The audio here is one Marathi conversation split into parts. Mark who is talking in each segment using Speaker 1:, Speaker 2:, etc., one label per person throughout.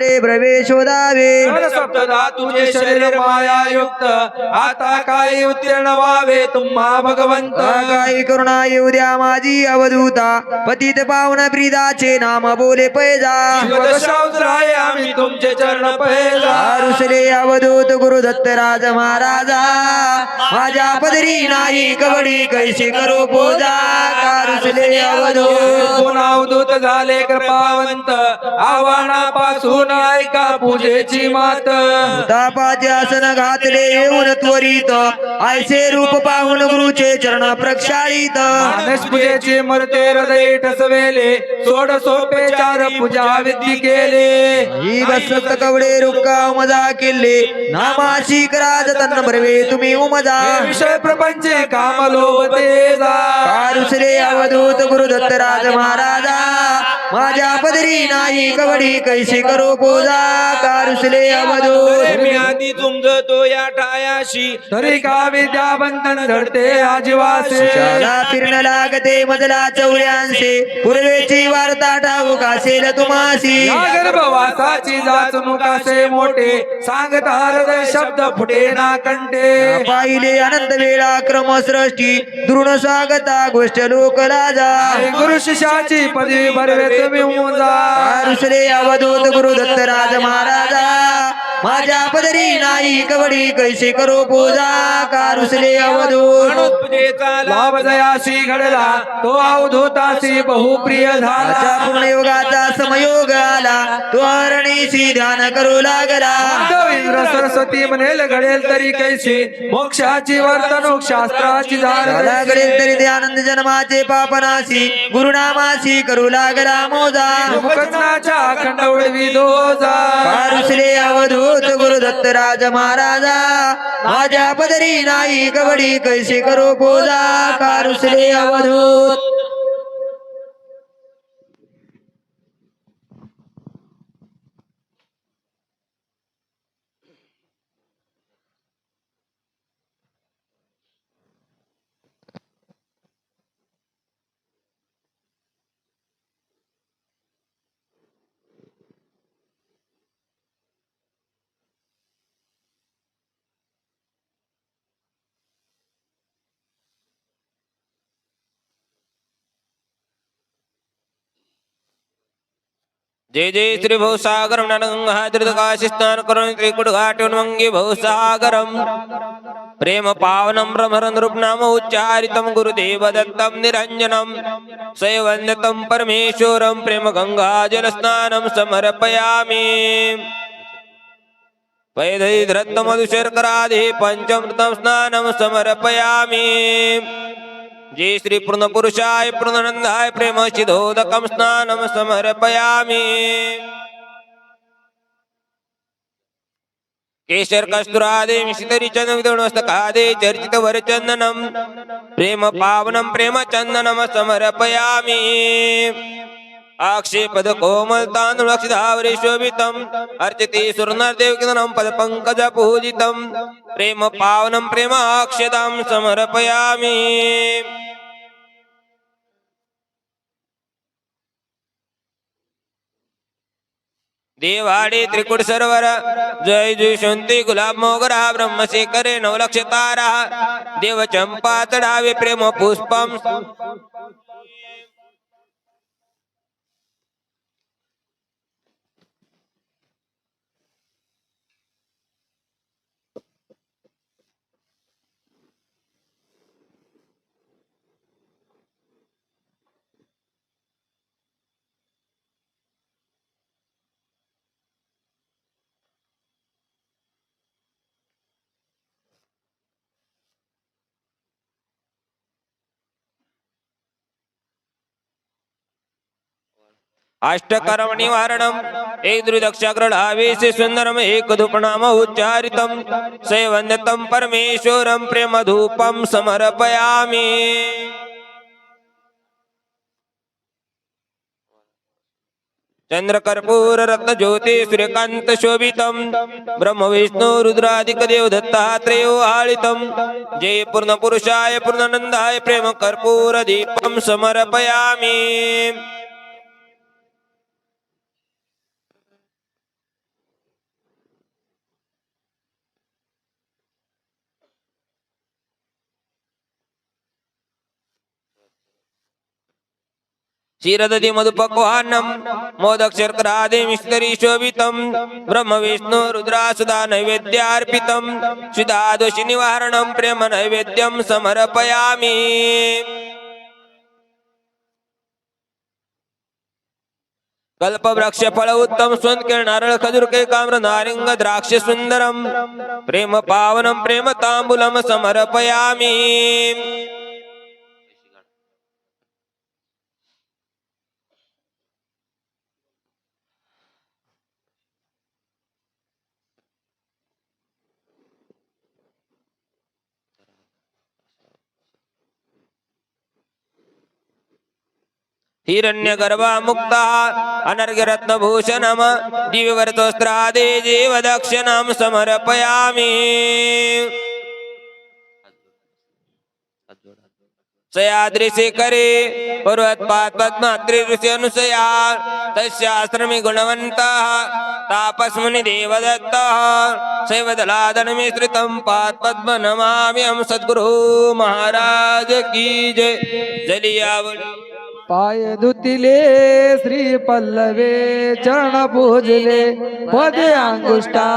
Speaker 1: रे प्रवेश शोधावे
Speaker 2: सप्तधातुचे शरीर मायायुक्त आता काय उत्तीर्ण व्हावे तुम्हा भगवंत?
Speaker 1: काही करुणा येऊ द्या माझी अवधूता पतित पावन प्रिदाचे नाम बोले पैजा।
Speaker 2: आम्ही तुमचे चरण पहिला
Speaker 1: रुसले अवधूत गुरु दत्तराज महाराजा। माझ्या पदरी नाही कवडी कैसे करो पूजा। रुसले अवधूत।
Speaker 2: अवधूत झाले कृपावंत आव्हानापासून ऐका पूजेची मात?
Speaker 1: तापाचे आसन घातले येऊन त्वरित. आयसे रूप पाहून गुरुचे चरण प्रक्षाळित.
Speaker 2: मानस पूजेचे मरते हृदय ठसवेले. सोड सोपे चार पूजा विधी केले.
Speaker 1: ही बसत कवडे रुक्का उमजा किल्ले नामाशी करा जतन भरवे तुम्ही उमजा.
Speaker 2: विषय प्रपंचे काम लोभते जा.
Speaker 1: कारुसले अवधूत गुरु दत्तराज महाराजा. माझ्या पदरी नाही कवडी कैसे करो पूजा? कारुसले अवधूत
Speaker 2: मी आधी तुमचं या ठायाशी तरी का विद्या बंधन धरते आजीवासे?
Speaker 1: फिरण लागते मजला चौऱ्यांशे. पूर्वेची वार्ता ठाऊक असेल तुम्हासी
Speaker 2: गर्भवासाची जाचणूक असे मोठे सांगता हृदय शब्द फुटे ना कंठे.
Speaker 1: पाहिले अनंत वेळा क्रमसृष्टी दृढ स्वागता गोष्ट लोक राजा
Speaker 2: गुरु शिष्याची पदवी भरवे तुम्ही मुजा
Speaker 1: अवधूत गुरु दत्तराज महाराजा माझ्या पदरी नाही कवडी कैसे करो पूजा? कारुसले अवधूत
Speaker 2: पूजेचा लाभ जयाशी घडला तो अवधूताशी बहुप्रिय झाला.
Speaker 1: पूर्ण योगाचा समयोग आला तो अरणीशी ध्यान करू लागला.
Speaker 2: इंद्र सरस्वती म्हणेल घडेल तरी कैसी मोक्षाची वर्तणूक शास्त्राची झाला
Speaker 1: घडेल तरी ते आनंद जन्माचे पापनाशी गुरुनामाशी करू लागला मोजा.
Speaker 2: अखंड उडवी दोजा.
Speaker 1: कारुसले अवधूत गुरु दत्तराज महाराजा माझ्या पदरी नाही कवडी कैसे करो पूजा कारुसले अवधूत
Speaker 3: जय जय श्री भवसागरं नरगंगाधृतकाशी स्नान करून त्रिकुट घाटवन्वंगी भवसागरं प्रेम पावनं ब्रह्मरनृपनाम उच्चारितं गुरुदेव दत्तम निरञ्जनं। स्वयवन्दतं परमेश्वरं प्रेम गङ्गाजलस्नानं समर्पयामि। वैधैधृत्तमधुशर्करादि पञ्चमृतं स्नानं समर्पयामि। जय श्री पूर्ण पुरुषाय पूर्णनंदाय प्रेम शिधोदकं स्नान समर्पयामि। केशर कस्तुरादे मिशितरी विदुणस्तकादे चर्चित वरचंदनम प्रेम पावनं प्रेम चंदनम समर्पयामि। आक्षेपद कोमलतानुलक्षिधावरे अर्चिते अर्चते सुरनरदेवकिनं पद पंकज पूजितं प्रेम पावनं प्रेम अक्षदां समर्पयामि। देवाडी त्रिकुट सरोवर जय जय शांती गुलाब मोगरा ब्रह्मशेखरे नवलक्ष तारा देव चंपा चढावे प्रेम पुष्पम अष्टकर्म निवारणम एक दृदक्षाग्रहावेश सुंदरम एक धूपनाम उच्चारितम। सैवन्यतम परमेश्वरम प्रेम धूपम समर्पयामि। चंद्रकर्पूर रत्न ज्योति सूर्यकांत शोभितम ब्रह्म विष्णु रुद्राधिक देव दत्तात्रेयो आळितम। जय पूर्ण पुरुषाय पूर्णानंदाय प्रेम कर्पूर दीपम समर्पयामि। क्षीरदधि मधुपक्वान्नम् मोदक्षर्करादि मिश्करी मिश्री शोभितम् ब्रह्म विष्णु रुद्रासुधा नैवेद्यार्पितम् निवारणम् प्रेम नैवेद्यम् समर्पयामि। कल्पवृक्ष फल उत्तम सुंदर नारळ खजूर के काम्र नारिंग द्राक्ष सुंदरम प्रेम पावनम प्रेम तांबूलम समर्पयामी। ಹಿರಣ್ಯಗರ್ಭ ಮುಕ್ತ ಅನರ್ಘರತ್ನಭೂಷಣಮ ದಿವ್ಯವರ್ತೋಸ್ತ್ರಾದಿ ಜೀವದಕ್ಷಿಣಾಂ ಸಮರ್ಪಯಾಮಿ सयादृशिखरे पर्वत्पात्पद्मत्रिऋष्यनुसया तस्याश्रमि गुणवन्तः तापस्मुनिदेवदत्तः शैवदलादनमिश्रितं पात्पद्म नमाम्यं महाराज की जय। जलियावली
Speaker 4: पाय धुतिले श्री पल्लवे चरण पूजले पदे अंगुष्टा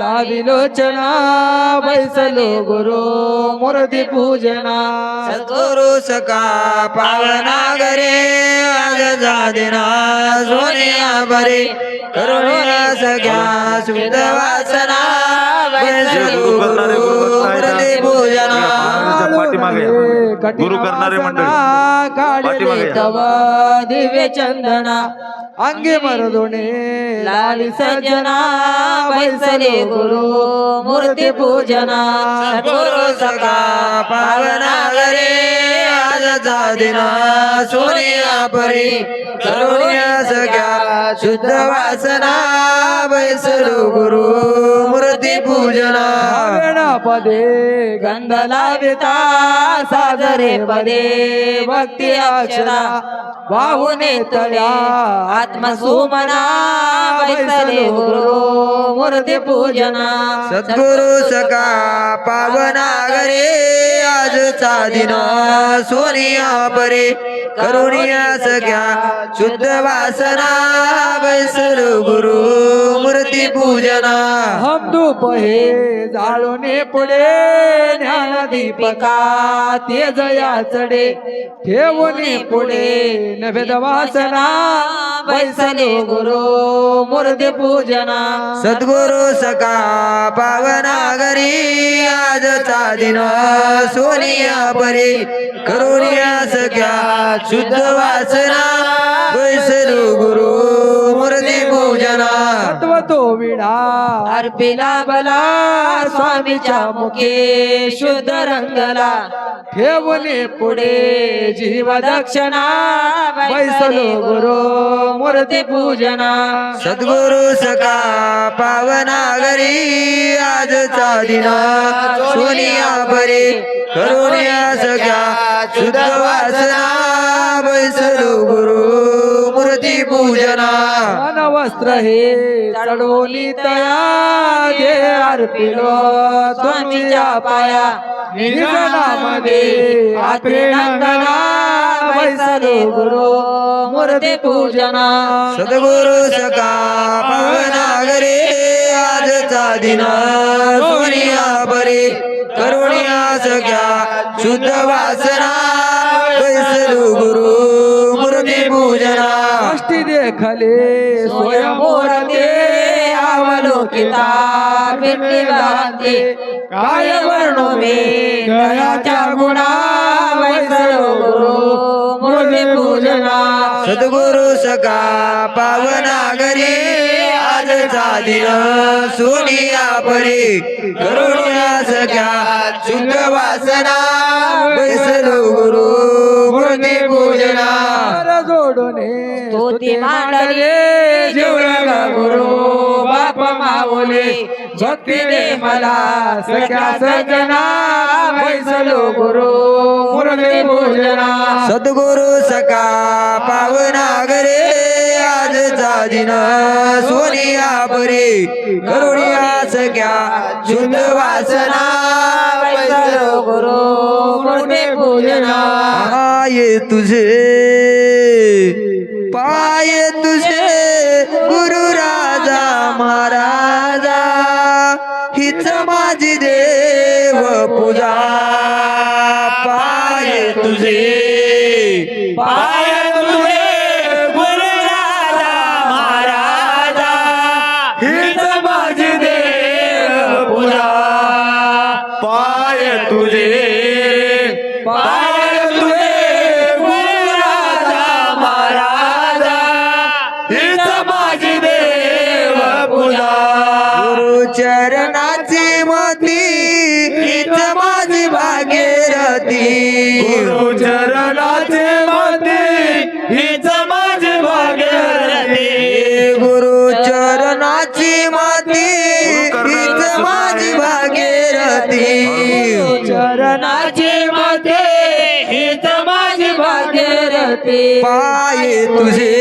Speaker 4: लाविलोचना बैसलो गुरु मूर्ती पूजना.
Speaker 1: सद्गुरु सका पावना गरे आज जादिना सोनिया बरे करुणा सगळ्या शुद्ध वासना. गुरु
Speaker 2: पाठीमागे. गुरु करणारे मंडळी. पाठीमागे या.
Speaker 4: तव दिव्य चंदना अंगे मरदोणे लाली सजना बैसले गुरु मूर्ती पूजना
Speaker 1: सद्गुरु सका पावना गरे आज जादिना सोनिया परी करुणा सगळ्या शुद्ध वासना गुरु मूर्ती पूजना.
Speaker 4: पदे गंध लाविता साजरे पदे भक्ती अक्षरा वाहुने तळ्या आत्मसुमना गुरु मूर्ती पूजना.
Speaker 1: सद्गुरु सका पावना गरे आजचा दिन सोनिया परे. करुणिया सगळ्या शुद्ध वासना बैसलू गुरु मूर्ती पूजना.
Speaker 4: हम धूप हे जाळूने पुढे ज्ञान दीपिका ते जया चढे ठेवून पुढे नभेद वासना बैसले गुरु मूर्ती पूजना.
Speaker 1: सद्गुरु सका पावना गरी आजचा दिन सोनिया परी. करुणिया सगळ्या शुद्ध वासना बैसलू गुरु मूर्ती पूजना.
Speaker 4: तत्व तो विडा अर्पिला बला स्वामीच्या मुखे शुद्ध रंगला. ठेवून पुढे जीव दक्षिणा बैसलो गुरु मूर्ती पूजना.
Speaker 1: सद्गुरु सका पावना गरी आजचा दिन. सोनिया परी करुणिया सगळ्या शुद्ध वासना बैसलू गुरु मूर्ती पूजना.
Speaker 4: मन वस्त्र हे चढवली तया दे अर्पिलो स्वामीच्या पाया. बैसले गुरु मूर्ती पूजना.
Speaker 1: सद्गुरु सका पावना गरे आजचा दिन. सोनिया परी करुणिया सगळ्या शुद्ध वासना बैसलू गुरु
Speaker 4: अष्टी देखले स्वयंवर ते अवलोकिता भेटली बांधे काय वर्णो मे दयाच्या गुणा वैसलो गुरु मूर्ती पूजना
Speaker 1: सद्गुरु सका पावना गरे दिन सोनिया परी करुणिया सगळ्या शुद्ध वासना. बैसलो गुरु मूर्ती पूजना.
Speaker 4: जोडूने स्तुती मांडले. जीवलग गुरु बाप माऊले भक्ती दे मला सख्या सजना वैसलो गुरु मूर्ती पूजना.
Speaker 1: सद्गुरु सका पावना गरे आजचा दिन सोनिया परे करुणिया सख्या शुद्ध वासना
Speaker 4: गुरु कृपे पूजना?
Speaker 1: पाय तुझे. पाय तुझे
Speaker 4: गुरु राजा मारा पाय तुझे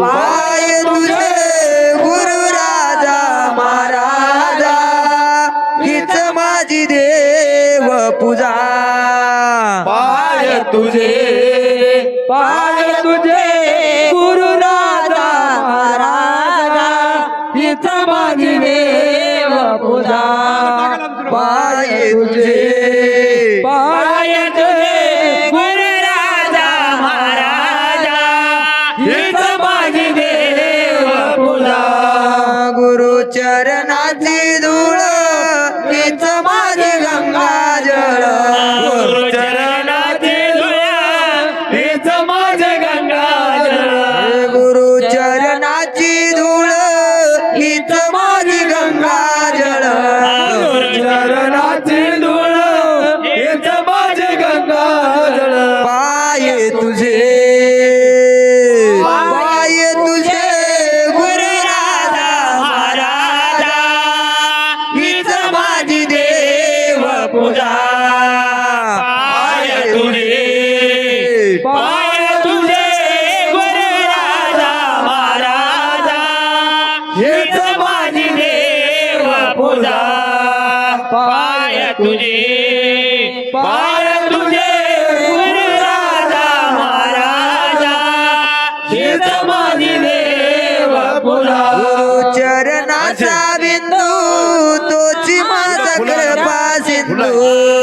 Speaker 4: पाय तुझे गुरु राजा महाराजा हीच माझी देव पूजा.
Speaker 1: पाय तुझे पाय तुझे गुरु राजा महाराजा हीच माझी देव पूजा.
Speaker 4: तुझे पार तुझे गुरु राजा
Speaker 1: चरणाचा बिंदू तोची माझा कृपा सिंधू.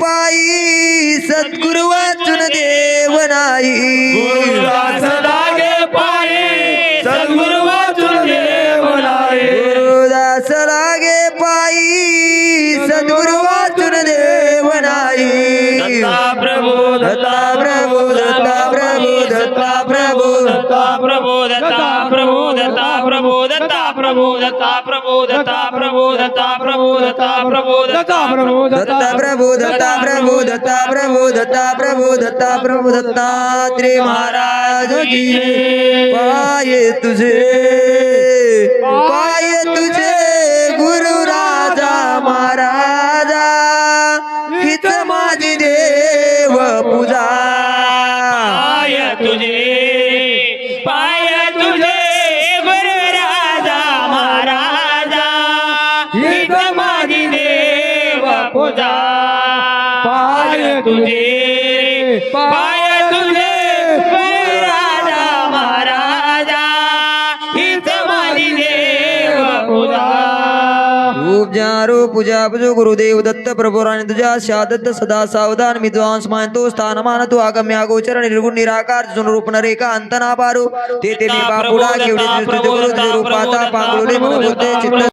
Speaker 1: पायी सद्गुरु वाचून देव नाही. प्रबोधता प्रबोधता प्रबोधता प्रबोधता प्रबोधता प्रबोधता प्रबोधता प्रबोधता महाराज जी पाये तुझे पाये तुझे गुरु पूजा
Speaker 4: पाय तुझे पाय तुझे राजा महाराजा हीच माझी देव पूजा खूप जारो पूजा
Speaker 1: पूजो गुरुदेव दत्त प्रभुराने तुझ्या शादत्त सदा सावधान विद्वांस मानतो स्थान मानतो आगम्य गोचर निर्गुण निराकार रूप नरेका अंतना पारू ते ते बापुडा केवढे गुरु रूपाचा पांगुळे म्हणून चित्त